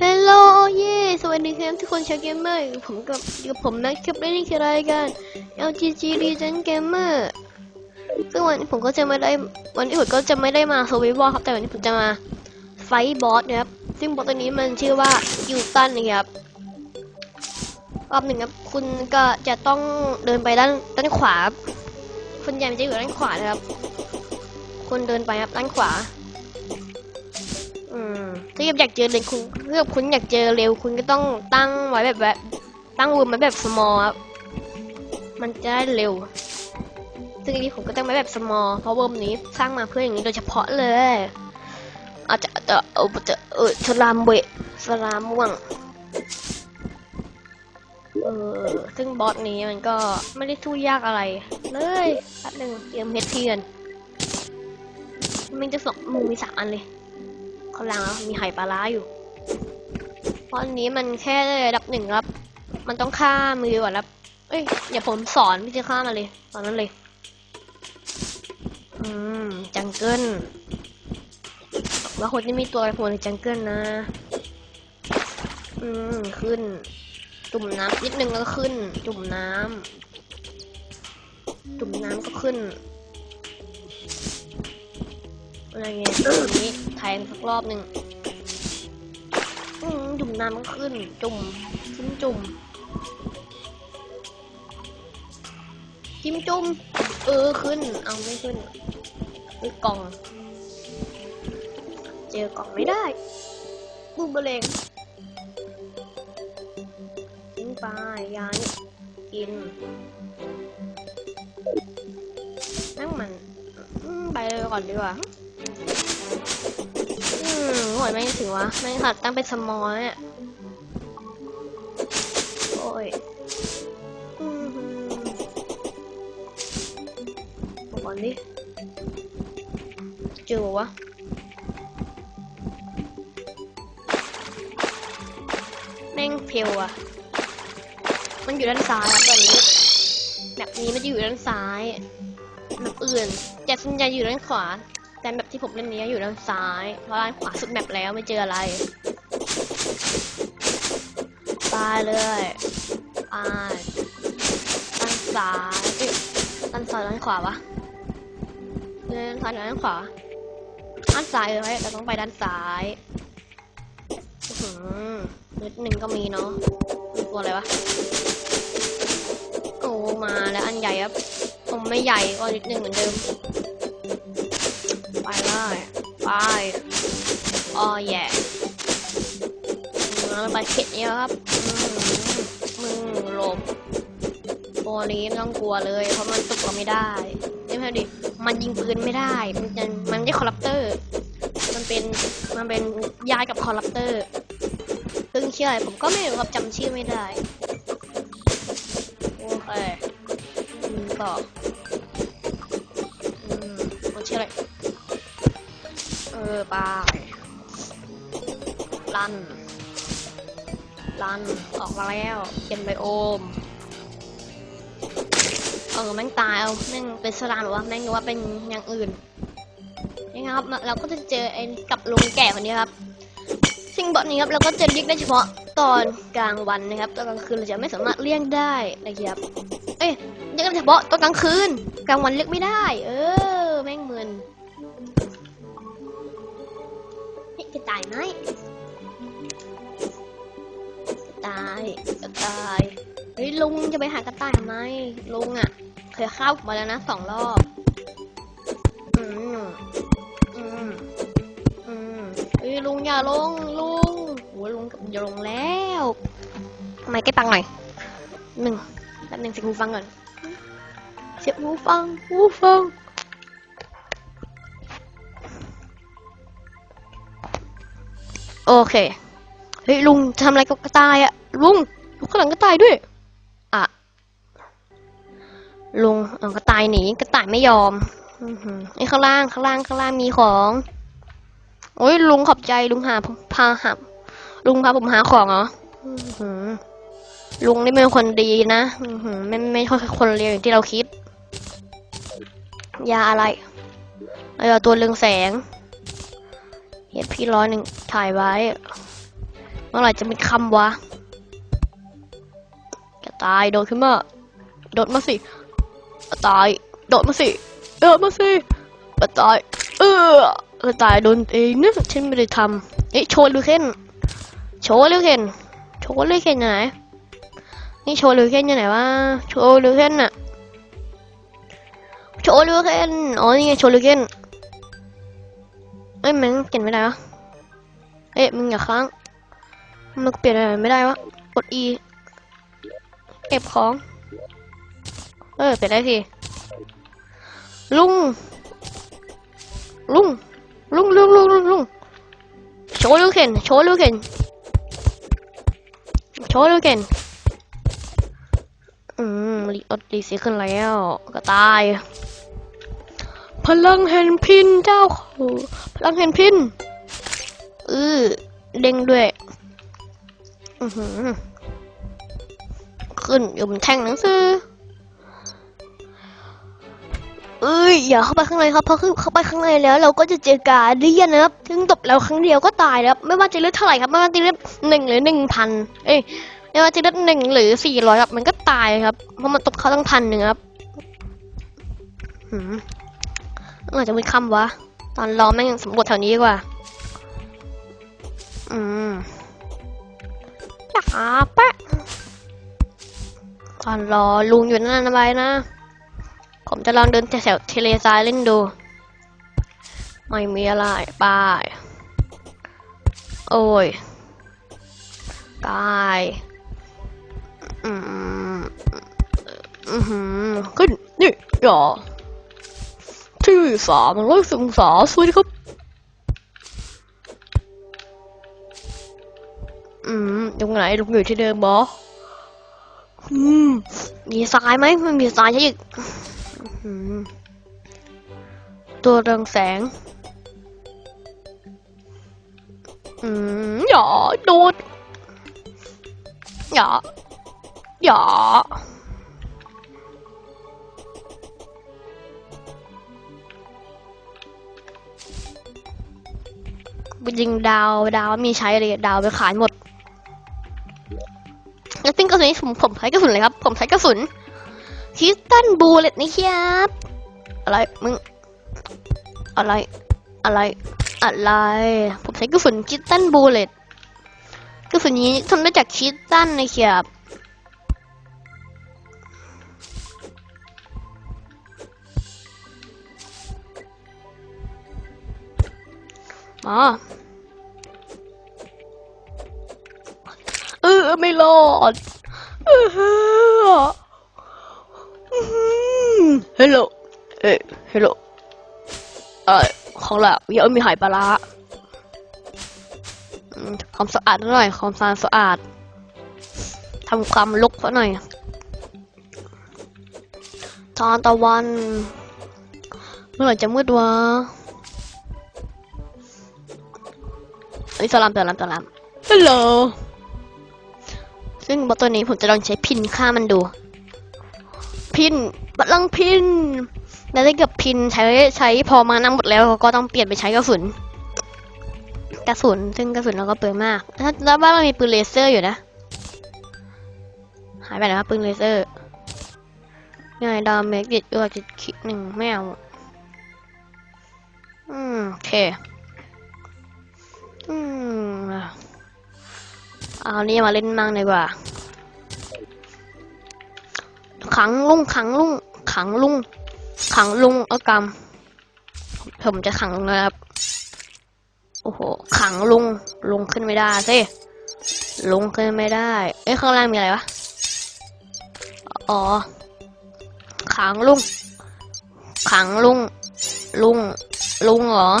ฮัลโหลเย่สวัสดีครับทุกคนชาวเกมเมอร์ผมกับอยู่กับผมนะครับและนี่คือรายการ LGG Legend Gamer ซึ่งวันนี้ผมก็จะไม่ได้วันนี้ผมก็จะไม่ได้มา Survival ครับแต่วันนี้ผมจะมาไฟบอสนะครับซึ่งบอสตัวนี้มันชื่อว่ายูตันนะครับรอบหนึ่งครับคุณก็จะต้องเดินไปด้านด้านขวาครับคนใหญ่มันจะอยู่ด้านขวานะครับคุณเดินไปครับด้านขวา อืมถ้าอยากเจอเร็วคุณถ้าคุณอยากเจอเร็วคุณก็ต้องตั้งไว้แบบแบบตั้งรูมไว้แบบ small ครับมันจะได้เร็ว ซึ่งอันนี้ผมก็ตั้งไว้แบบ small เพราะว่าวันนี้สร้างมาเพื่ออย่างนี้โดยเฉพาะเลยอาจจะจะเอาจะเออสลามเบะสลามม่วงเออซึ่งบอสนี้มันก็ไม่ได้สู้ยากอะไร เลยแป๊บหนึงเตรียมเฮดเทียนมันจะสองมือมีสามอันเลย ข้างล่างแล้วมีไข่ปลาร้าอยู่ เพราะอันนี้มันแค่ระดับหนึ่งครับ มันต้องฆ่ามือก่อนครับ เอ้ยอย่าผมสอนพี่จะฆ่ามาเลย ตอนนั้นเลย อืม จังเกิลว่าคนที่มีตัวอะไรพวกในจังเกิลนะ อืม ขึ้น จุ่มน้ำนิดนึงก็ขึ้น จุ่มน้ำจุ่มน้ำก็ขึ้น อะไรเงี้ยอันนี้แทงสักรอบหนึ่งจุ่มน้ำก็ขึ้น จุ่มจิ้มจุ่มจิ้มจุ่มเออขึ้น เอาไม่ขึ้นเฮ้กล่อง เจอกล่องไม่ได้บูมเบลงกินไปยานี่กินนั่งมันไปเลยก่อนดีกว่า มโหวยไม่ถึงวะไม่ขัดตั้งเป็นสมอลเนี่ยโอ้ยอืมหืมบอกก่อนดิเจอวะแม่งเพลวอะมันอยู่ด้านซ้ายครับตอนนี้แบบนี้มันจะอยู่ด้านซ้ายแบบอื่นแต่ส่วนใหญ่อยู่ด้านขวา แต่แบบที่ผมเล่นนี้อยู่ด้านซ้าย เพราะด้านขวาสุดแมปแล้วไม่เจออะไรไปเลยไปด้านซ้ายด้านซ้ายด้านขวาวะเดินซ้ายหรือด้านขวา ด้านซ้ายเลยเราต้องไปด้านซ้ายหือนิดหนึ่งก็มีเนาะตัวอะไรวะโอ้มาแล้วอันใหญ่ครับผมไม่ใหญ่ก็นิดหนึ่งเหมือนเดิม ไปเลยไปอ๋อแย่มาไปเข็ดเนี่ยครับมึงหลบตัวนี้ไม่ต้องกลัวเลย เพราะมันตุกเราไม่ได้นี่ไหมดิมันยิงปืนไม่ได้ มันจะมันไม่ใช่คอร์รัปเตอร์ มันเป็นมันเป็นยายกับคอร์รัปเตอร์ซึ่งเชื่อผมก็ไม่รู้ครับจำชื่อไม่ได้ โอเคต่อ ไปลันลันออกมาแล้วเป็นไบโอม เออแม่งตายเอาแม่งเป็นสลามหรือว่าแม่งนึกว่าเป็นอย่างอื่นยังครับเราก็จะเจอไอ้กับลุงแก่คนนี้ครับสิ่งแบบนี้ครับเราก็จะเรียกได้เฉพาะตอนกลางวันนะครับตอนกลางคืนเราจะไม่สามารถเรียกได้นะครับ เอ้ยเรียกได้เฉพาะตอนกลางคืนกลางวันเรียกไม่ได้ เออ ตายไหมตายจะตายเฮ้ยลุงจะไปหากระต่ายทำไมลุงอะ เคยเข้ามาแล้วนะสองรอบ อืมอืมอืมเฮ้ยลุงอย่าลงลุงโอ้ยลุงอย่าลงแล้วทำไมใกล้ปังหน่อยหนึ่งแป๊บหนึ่งเสียงหูฟังก่อนเสียงหูฟังหูฟัง โอเค เฮ้ยลุงทำอะไรกับกระต่ายอะลุงลุงข้างหลังกระต่ายด้วย อะ ลุงเอากระต่ายหนีกระต่ายไม่ยอมไอ้ข้างล่างข้างล่างข้างล่างมีของ โอ้ยลุงขอบใจลุงหาพาหาลุงพาผมหาของเหรอลุงนี่เป็นคนดีนะไม่ไม่ใช่คนเลวอย่างที่เราคิด ยาอะไรเออตัวเรืองแสง เห็ดพี่ร้อยหนึ่งถ่ายไว้ เมื่อไหร่จะมีคำวะกระตายโดดขึ้นมา โดดมาสิตาย โดดมาสิโดดมาสิกระต่าย เออกระต่ายโดนเองนะฉันไม่ได้ทำเอ้ยโชว์ลูเคนโชว์ลูเคนโชว์ลูเคนยู่ไหน นี่โชว์ลูเคนยู่ไหนวะ โชว์ลูเคนน่ะโชว์ลูเคนอ๋อนี่ไงโชว์ลูเคน เอ้ยมันเปลี่ยนไม่ได้วะเอ๊ะมึงอย่าค้างมันเปลี่ยนอะไรไม่ได้วะกด E เก็บของ เออเปลี่ยนได้สิลุง ลุง ลุงลุงลุงลุงลุงโชว์ลูกเข็นโชว์ลูกเข็นโชว์ลูกเข็นอืมรีอดรีสีขึ้นแล้ว ก็ตาย ลังแห่งพินเจ้าเขาพลังแห่งพินเออเด้งด้วย อือหือขึ้นอยู่บนแท่งหนังสือเอ้ยอย่าเข้าไปข้างในครับเพราะคือเข้าไปข้างในแล้ว เราก็จะเจอการเดียนนะครับถึงตบเราครั้งเดียวก็ตายแล้วไม่ว่าจะเลือดเท่าไหร่ครับ ไม่ว่าจะเลือดหนึ่งหรือหนึ่งพันเอ้ยไม่ว่าจะเลือดหนึ่งหรือสี่ร้อยครับ มันก็ตายครับเพราะมันตบเขาตั้งพันหนึ่งครับ หืมอาจจะมีคำวะ ตอนรอแม่งสำรวจแถวนี้ดีกว่า อืมจ้าแปะตอนรอลุงอยู่นั่นนะบายนะ ผมจะลองเดินแถวๆทะเลทรายเล่นดู ไม่มีอะไรบายโอ้ยกายอืม อือหือขึ้น นี่อ ย่าที่สามร้อยองศาสวัสดีครับ อืมตรงไหนลุงอยู่ที่เดิมบออืมมีทรายไหมมันมีทรายใช่อีกตัวเรืองแสง อืมอย่าโดดอย่าอย่า ยิงดาวดาวมีใช้เลยดาวไปขายหมดแล้วติ้งกระสุนนี่ผมผมใช้กระสุนเลยครับ ผมใช้กระสุนคิสตันบูเลตนี่ครับอะไรมึงอะไร อะไร อะไร ผมใช้กระสุนคิสตันบูเลตกระสุนนี้ทำได้จากคิสตันนะครับ มาเออไม่รอดเฮัลโหลเอ้ยฮัลโหลเอ่อของเรายังมีหายปลาร้าอืมความสะอาดหน่อยความสะอาดสะอาดทำความลุกซะหน่อยทานตะวัน เมื่อไหร่จะมืดวะ อ้ยสลามสลามสลามฮัลโหลซึ่งบอทตัวนี้ผมจะลองใช้พินฆ่ามันดู พินบัลลังก์พินแล้วถ้าเกิดพินใช้ใช้พอมาน้ำหมดแล้วก็ต้องเปลี่ยนไปใช้กระสุนกระสุนซึ่งกระสุนเราก็เปลืองมากถ้าแล้วบ้านเรามีปืนเลเซอร์อยู่นะ หายไปแล้วครับปืนเลเซอร์ง่ายดามเมกเด็ดด้วยจิตคิดหนึ่งไม่เอาอืมโอเค อืมเอานี่มาเล่นมั่งดีกว่า ขังลุงขังลุงขังลุงขังลุงเอากรรมผมจะขังลุงนะครับ โอ้โห ขังลุง ลุงขึ้นไม่ได้สิ ลุงขึ้นไม่ได้ เอ้ยข้างล่างมีอะไรวะ อ๋อ ขังลุง ขังลุง ลุง ลุงเหรอ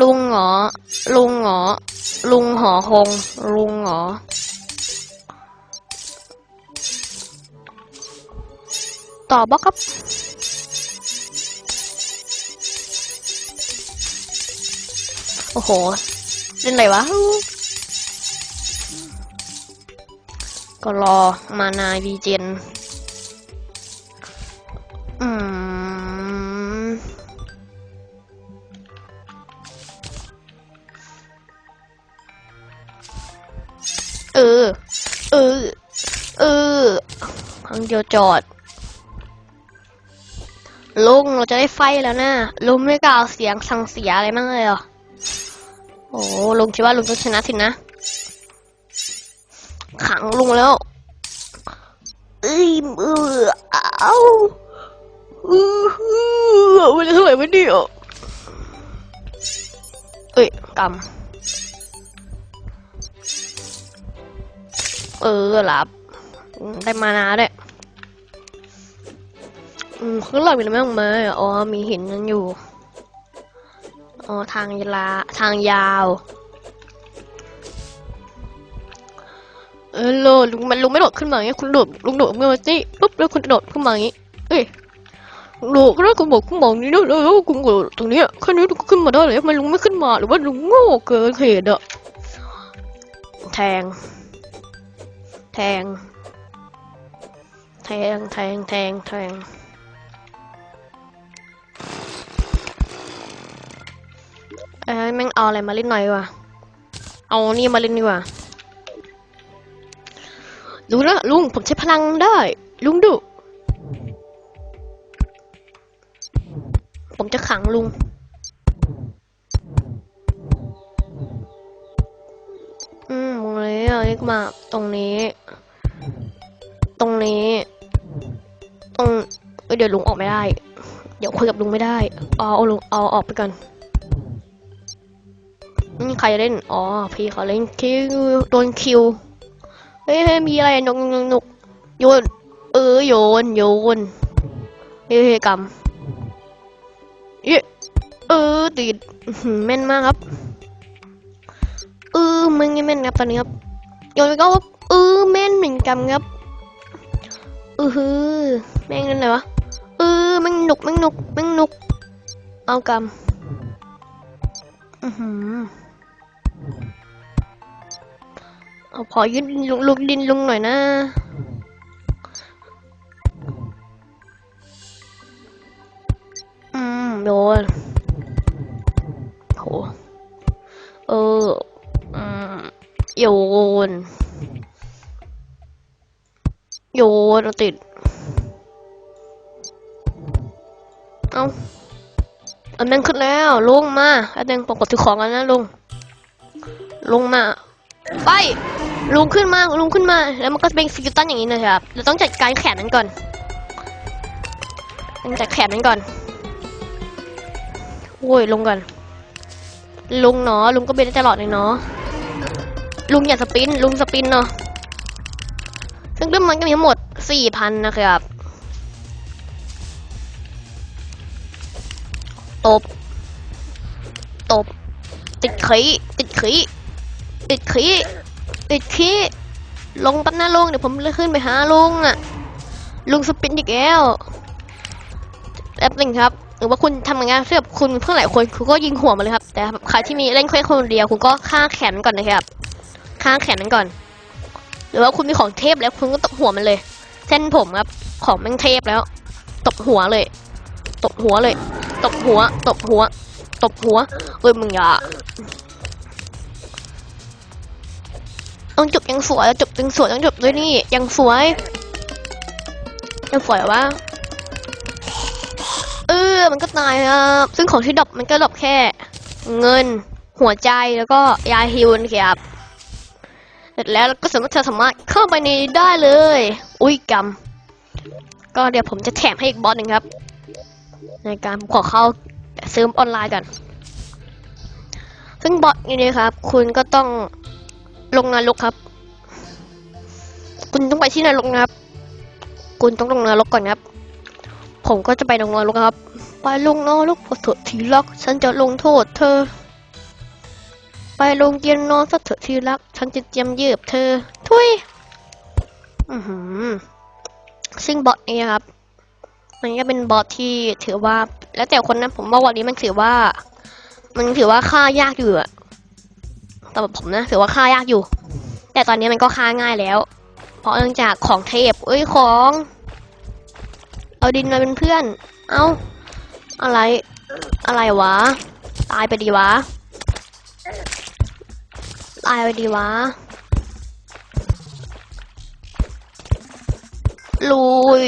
ลุงหอลุงหอลุงหอคง ลุงหอต่อบล็อกครับโอ้โห เล่นอะไรวะ ก็รอ มานายวีเจน เดียวจอด ลุงเราจะได้ไฟแล้วนะลุงไม่กล่าวเสียงสั่งเสียอะไรมั่งเลยเหรอโอ้ลุงคิดว่าลุงต้องชนะสินะขังลุงแล้วเอ้ยเออเอาเออมันจะเท่าไหร่ไม่ดีอะเอ้ยกำเออหลับได้มานาด้วย อืมข้างหลังมีอะไรบ้างไหมอ๋อ มีหินนั่นอยู่ อ๋อ ทางยาทางยาว เออโลลุงมันลุงไม่โดดขึ้นมาอย่างเงี้ยคุณโดดลุงโดดเมื่อวันนี้ปุ๊บแล้วคุณโดดขึ้นมาอย่างงี้ เอ้ยโดดแล้วคุณบอกคุณมองนี่ด้วยแล้วคุณโดดตรงเนี้ยแค่นี้ลุงก็ขึ้นมาได้เลยทำไมลุงไม่ขึ้นมาหรือว่าลุงโง่เกินเหตุอะแทง แทง แทง แทง แทง แทง เอ้ยแม่งเอาอะไรมาเล่นหน่อยวะเอานี่มาเล่นดีกว่ารู้แล้วลุงผมใช้พลังได้ ลุงดูผมจะขังลุง อืมมองเลยอะนี่มาตรงนี้ ตรงนี้ ตรงเเดี๋ยวลุงออกไม่ได้ เดี๋ยวคุยกับลุงไม่ได้ เอาเอาลุงเอาออกไปก่อน ใครเล่น อ๋อ พี่เขาเล่นคิวโดนคิว เฮ้ยมีอะไรนกนกนกโยน เออโยนโยนเฮ้ยกำเย้เออติดแม่นมากครับ เออมึงยังแม่นครับตอนนี้ครับโยนไปก็เออแม่นเหมือนกันครับเออฮือแม่งนั่นอะไหนวะเออแม่งหนุกแม่งหนุกแม่งหนุกเอากำอือหือ เอาพอยืนลุงลุงดินลุงหน่อยนะ อืมโยนโหเออ อืมโยน โยนติด เอาอันนั้นขึ้นแล้ว ลงมาอันนั้นปกติของกันนะลุงลงมา ไป ลุงขึ้นมาลุงขึ้นมา แล้วมันก็จะเป็นฟิวตันอย่างนี้นะครับ เราต้องจัดการแขนมันก่อนต้องจัดแขนมันก่อน โอ้ยลงก่อน ลุงเนาะลุงก็เป็นได้ตลอดเลยเนาะ ลุงอย่าสปิน ลุงสปินเนาะ ซึ่งเรื่องมันก็มีทั้งหมดสี่พันนะครับตบ ตบ ติดขีติดขีติดขี ติดขีลงแป๊บนะลุงเดี๋ยวผมเลยขึ้นไปหาลุงอะ ลุงสปินอีกแล้วแอปหนึ่งครับ หรือว่าคุณทำงานเพื่อคุณเพื่อนหลายคนคุณก็ยิงหัวมาเลยครับ แต่ใครที่มีเล่นแค่คนเดียวคุณก็ฆ่าแขนมันก่อนนะครับฆ่าแขนมันก่อน หรือว่าคุณมีของเทพแล้วคุณก็ตบหัวมันเลย เส้นผมครับ ของแม่งเทพแล้ว ตบหัวเลย ตบหัวเลย ตบหัว ตบหัว ตบหัวเอ้ยมึงอย่า ต้องจบยังสวยจบยังสวยต้องจบด้วยนี่ยังสวยยังสวยหรอวะเออมันก็ตายครับซึ่งของที่ดรอปมันก็ดรอปแค่ เงิน หัวใจแล้วก็ยาฮิวนะครับเสร็จแล้วเราก็สามารถจะสามารถเข้าไปในได้เลย อุ้ยกำก็เดี๋ยวผมจะแถมให้อีกบอสหนึ่งครับ ในการขอเข้าซื้อออนไลน์กัน ซึ่งบอทนี้นะครับ คุณก็ต้อง ลงนรกครับ คุณต้องไปที่นรกนะครับ คุณต้องลงนรกก่อนครับ ผมก็จะไปลงนรกครับ ไปลงนรกพอเถอะทีรัก ฉันจะลงโทษเธอ ไปลงเตียงนอนซะเถอะทีรัก ฉันจะเจียมเยือบเธอ ทุยอือหือซึ่งบอทนี้ครับ มันก็เป็นบอทที่ถือว่า แล้วแต่คนนะผมว่าวันนี้มันถือว่า มันถือว่าค่ายากอยู่อะำหรับผมนะถือว่าค่ายากอยู่ แต่ตอนนี้มันก็ค่าง่ายแล้ว เพราะเนื่องจากของเทพเอ้ยของ เอาดินมาเป็นเพื่อน เอาอะไรอะไรวะ ตายไปดีวะ ตายไปดีวะลุย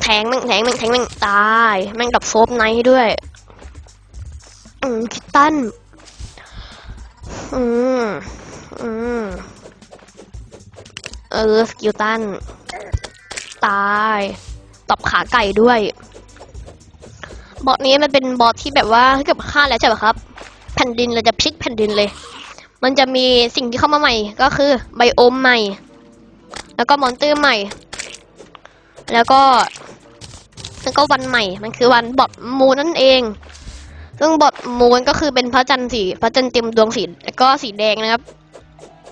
แทงแม่งแทงแม่งแทงแม่งตาย แม่งดับโซฟไนท์ด้วย อืมคิตตัน อืมอืมเออสกิลตัน ตายตบขาไก่ด้วย บอสนี้มันเป็นบอสที่แบบว่าเกิดฆ่าแล้วใช่ไหมครับ แผ่นดินเราจะพลิกแผ่นดินเลย มันจะมีสิ่งที่เข้ามาใหม่ ก็คือไบโอมใหม่ แล้วก็มอนเตอร์ใหม่ แล้วก็แล้วก็วันใหม่ มันคือวันบอดมูนนั่นเอง ซึ่งบอดมูนก็คือเป็นพระจันทร์สีพระจันทร์เต็มดวงสีแล้วก็สีแดงนะครับ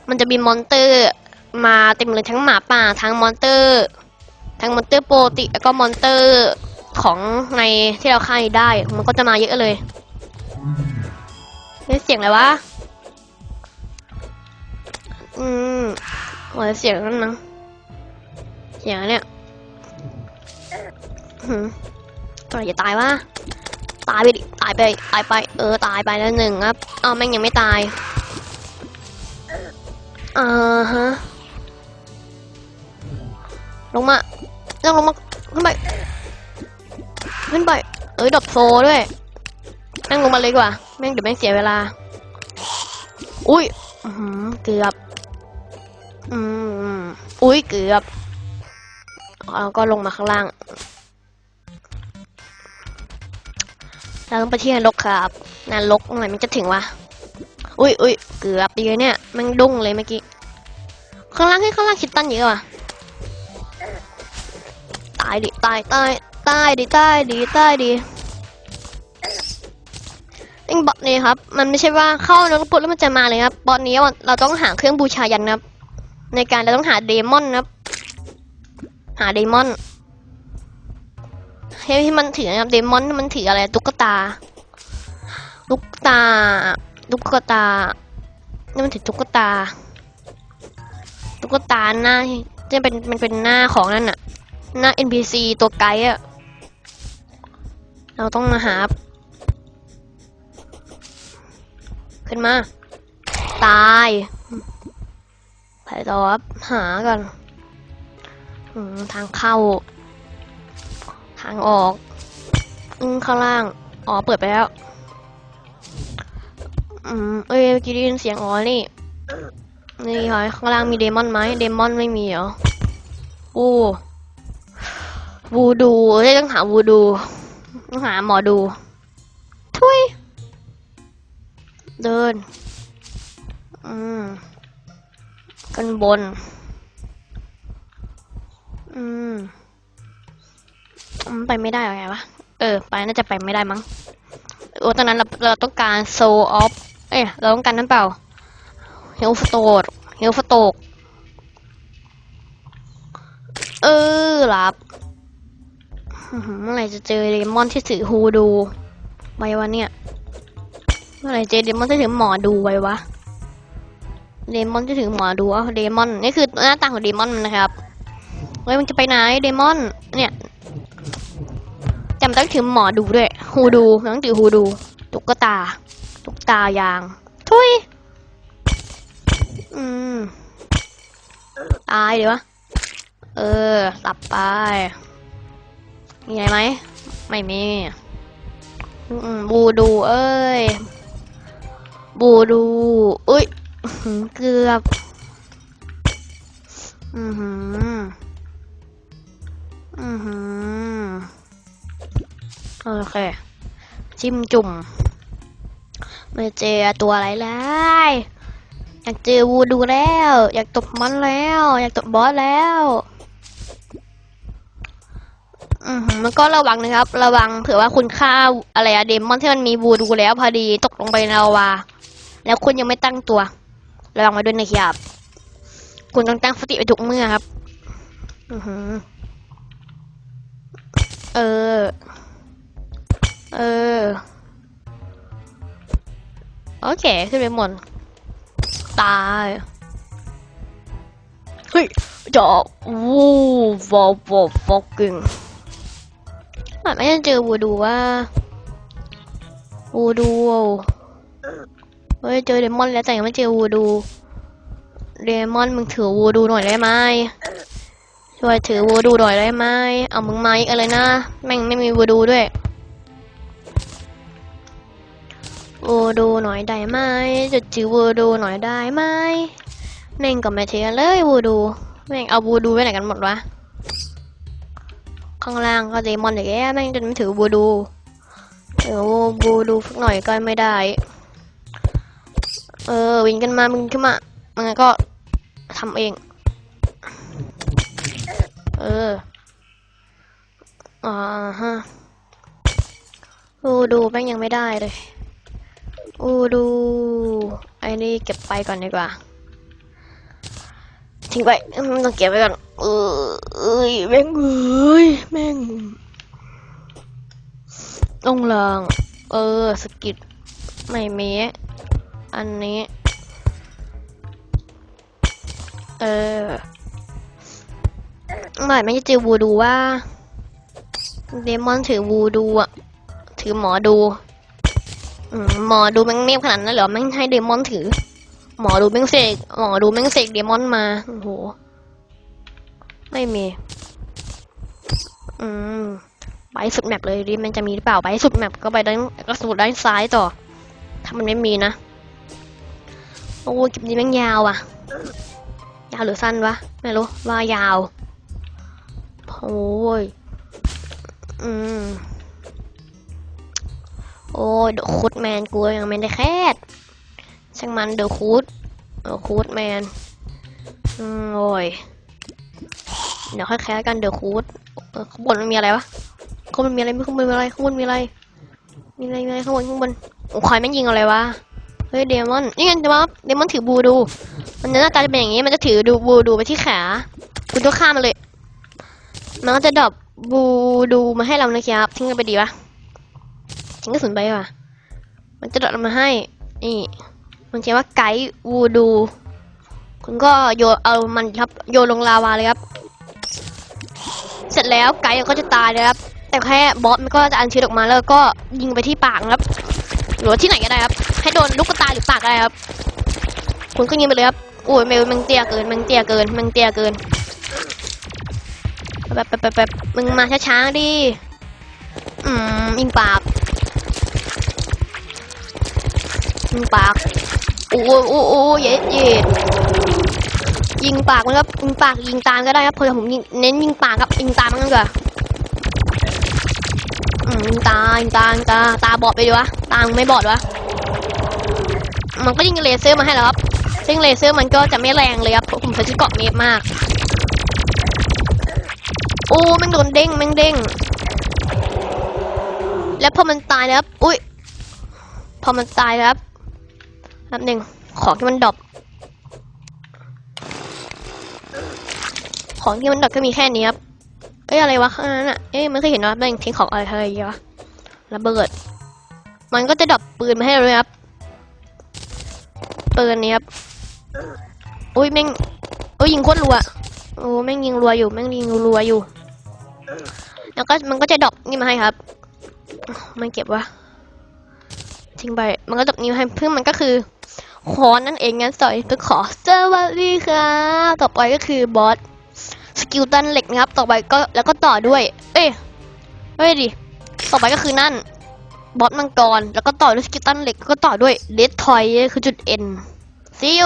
มันจะมีมอนเตอร์มาเต็มเลยทั้งหมาป่าทั้งมอนเตอร์ ทั้งมอนเตอร์โปรติแล้วก็มอนเตอร์ของในที่เราฆ่าได้ มันก็จะมาเยอะเลยเฮ้เสียงอะไรวะ อืมหัวเสียงนั่นมั้งเสียงเนี่ยหืมตัวไหนจะตายวะ ตายไปดิตายไปตายไป เออตายไปแล้วหนึ่งครับอ้าวแม่งยังไม่ตายอ่าฮะลงมาต้องลงมาขึ้นไปขึ้นไป เอ้ยดรอปโซด้วยแม่งลงมาเลยกว่าแม่งเดี๋ยวแม่งเสียเวลา อุ้ยเกือบ อืมอุ้ยเกือบแล้วก็ลงมาข้างล่าง เราต้องไปที่นรกครับนรกเมื่อไหร่มันจะถึงวะอุ้ยอุ้ยเกือบดีเลยเนี่ยมันดุ้งเลยเมื่อกี้ข้างล่างให้ข้างล่างคิดตันเยอะว่ะตายดิตายตายตายดิตายดิตายดิเองบอทนี่ครับ มันไม่ใช่ว่าเข้านรกปุ๊บแล้วมันจะมาเลยครับบอทนี้เราต้องหาเครื่องบูชายันนะครับ ในการเราต้องหาเดมอนนะครับ หาเดมอน ให้ที่มันถือนะครับเดมอนมันถืออะไรตุ๊กตาตุ๊กตาตุ๊กตานี่มันถือตุ๊กตาตุ๊กตาหน้าจะเป็นมันเป็นหน้าของนั่นน่ะหน้า NPC ตัวไกด์อะเราต้องมาหา ขึ้นมา ตายไปต่อบหาก่อนทางเข้าางออกอืมข้างล่าง อ๋อ เปิดไปแล้ว อืม เอ้ยเมื่อกี้ได้ยินเสียงอ๋อนี่ นี่ค่ะข้างล่างมีเดมอนไหมเดมอนไม่มีเหรอโอ้วูดูเอ้ยต้องหาวูดู ต้องหาหมอดู ทุย เดิน อืมกันบน อืม ไปไม่ได้หรอไงวะ เออ ไปน่าจะไปไม่ได้มั้ง โอ้ตอนนั้นเราเราต้องการโซออฟ เอ้ย เราต้องการนั่นเปล่า เฮลฟโตกเฮลฟโตก เออรับเมื่อไหร่จะเจอเดมอนที่ถือฮูดูไว้วะเนี่ย เมื่อไหร่เจอเดมอนที่ถือหมอดูไว้วะ เดมอนที่ถือหมอดูอะเดมอน นี่คือหน้าตาของเดมอนนะครับเฮ้ยมันจะไปไหนเดมอน เนี่ย จำต้องถือหมอดูด้วยฮูดูต้องถือฮูดู ตุ๊กตา ตุ๊กตายาง ทุยอืมตายเดี๋ยวะ เออหลับไป มีอะไรไหม ไม่มีบูดูเอ้ย บูดูเอ้ย เกือบ อือหือ อือหือ โอเค จิ้มจุ่มไม่เจอตัวอะไรเลยอยากเจอวูดูแล้ว อยากตบมันแล้ว อยากตบบอสแล้วอือหือมันก็ระวังนะครับ ระวังเผื่อว่าคุณฆ่าอะไรอะเดมอนที่มันมีวูดูแล้วพอดีตกลงไปในลาวาแล้วคุณยังไม่ตั้งตัว ระวังไว้ด้วยนะครับ คุณต้องตั้งสติไปทุกเมื่อครับ อือหือเออ เออ โอเค ขึ้นไปหมดตายเฮ้ยจอวูวอลวอลฟอกกิ้งมันไม่ได้เจอวูดูว่าวูดูเฮ้ยเจอเดมอนแล้วแต่ยังไม่เจอวูดูเดมอนมึงถือวูดูหน่อยได้ไหมช่วยถือวูดูหน่อยได้ไหมเอามึงมาอีกอะไรนะแม่งไม่มีวูดูด้วย วูดูหน่อยได้ไหมจะถือวูดูหน่อยได้ไหมแม่งก็ไม่เทียเลยวูดูแม่งเอาวูดูไว้ไหนกันหมดวะข้างล่างก็เดมอนอย่างเงี้ยแม่งจะไม่ถือวูดูถือวูดูสักหน่อยก็ไม่ได้ เออวิ่งกันมามึงขึ้นมามันก็ทำเอง เอออ่าฮะอูดูแม่งยังไม่ได้เลย อูดูไอ้นี่เก็บไปก่อนดีกว่าทิ้งไปต้องเก็บไว้ก่อนเออเอ้ยแม่งเอ้ยแม่งต้องลองเออสกิดไม่เมะอันนี้ เออเมื่อไหร่ไม่จะเจอวูดูว่าเดมอนถือวูดูอะถือหมอดู หมอดูแม่งเมฟขนาดนั้นเหรอแม่งให้เดมอนถือ หมอดูแม่งเสกหมอดูแม่งเสกเดมอนมาโอ้โหไม่มี อืมไปสุดแมปเลยดิมันจะมีหรือเปล่าไปสุดแมปก็ไปด้านก็สุดด้านซ้ายต่อ ถ้ามันไม่มีนะโอ้ยคลิปนี้แม่งยาวอะ ยาวหรือสั้นวะไม่รู้ว่ายาวโอ้ยอืม โอ้ยเดอะคูดแมนกูยังไม่ได้แคสช่างมันเดอะคูดเดอะคูดแมนโอ้ยเดี๋ยวค่อยแคสกันเดอะคูดข้างบนมันมีอะไรวะข้างบนมีอะไรข้างบนมีอะไรข้างบนมีอะไรมีอะไรมีอะไรข้างบนข้างบนโอ้ใครไม่งยิงอะไรวะเฮ้ยเดมอนนี่ไงเดมอนเดมอนถือบูดู มันจะหน้าตาจะเป็นอย่างนี้มันจะถือดูบูดูไปที่ขาคุณต้องข้ามมันเลยมันก็จะดรอปบูดูมาให้เรานะครับทิ้งกันไปดีปะ ทิ้งกระสุนไปว่ะ มันจะดรอปมาให้ นี่ มันเขียนว่าไกด์วูดู คุณก็โยนเอามันครับ โยนลงลาวาเลยครับ เสร็จแล้วไกด์ก็จะตายเลยครับ แต่แค่บอสมันก็จะอัญเชิญออกมาแล้วก็ยิงไปที่ปากนะครับ หรือที่ไหนก็ได้ครับ ให้โดนลูกตาหรือปากก็ได้ครับ คุณก็ยิงไปเลยครับโอ้ยเมลมึงเตี้ยเกินมึงเตี้ยเกินมึงเตี้ยเกินแบบแบบแบบมึงมาช้าๆดิ อืมยิงปาก ยิงปาก โอ้โอ้โอ้เย็ดเย็ดยิงปากมันครับยิงปากยิงตามก็ได้ครับเพราะผมเน้นยิงปากครับยิงตามมันก็อืมยิงตายิงตายิงตาตาบอดไปดีวะตาไม่บอดวะมันก็ยิงเลเซอร์มาให้แล้วครับซึ่งเลเซอร์มันก็จะไม่แรงเลยครับผมใช้ชุดเกาะเมฟมากโอ้แมันโดนเด้งแมันเด้งแล้วพอมันตายแล้วครับอุ้ยพอมันตายแล้วครับ แป๊บหนึ่งของที่มันดรอปของที่มันดรอปก็มีแค่นี้ครับเอ้ยอะไรวะข้างนั้นอะเอ้ยมันเคยเห็นว่าแม่งทิ้งของอะไรอะไรอย่างเงี้ยวะระเบิด มันก็จะดรอปปืนมาให้เราเลยครับปืนนี้ครับอุ้ยแม่งโอ้ยยิงโคตรรัวโอ้แม่งยิงรัวอยู่แม่งยิงรัวอยู่ แล้วก็มันก็จะดรอปนี่มาให้ครับมันเก็บวะทิ้งไปมันก็ดรอปนี่มาให้เพื่อมันก็คือ คอนนั่นเองงั้นสอยก็ขอสวัสดีครับต่อไปก็คือบอสสกิลตันเหล็กนะครับ ต่อไปก็แล้วก็ต่อด้วย เอ้ยเฮ้ยดิต่อไปก็คือนั่นบอสมังกร แล้วก็ต่อด้วยสกิลตันเหล็กก็ต่อด้วยเดดทอยคือจุดเอ็นซิล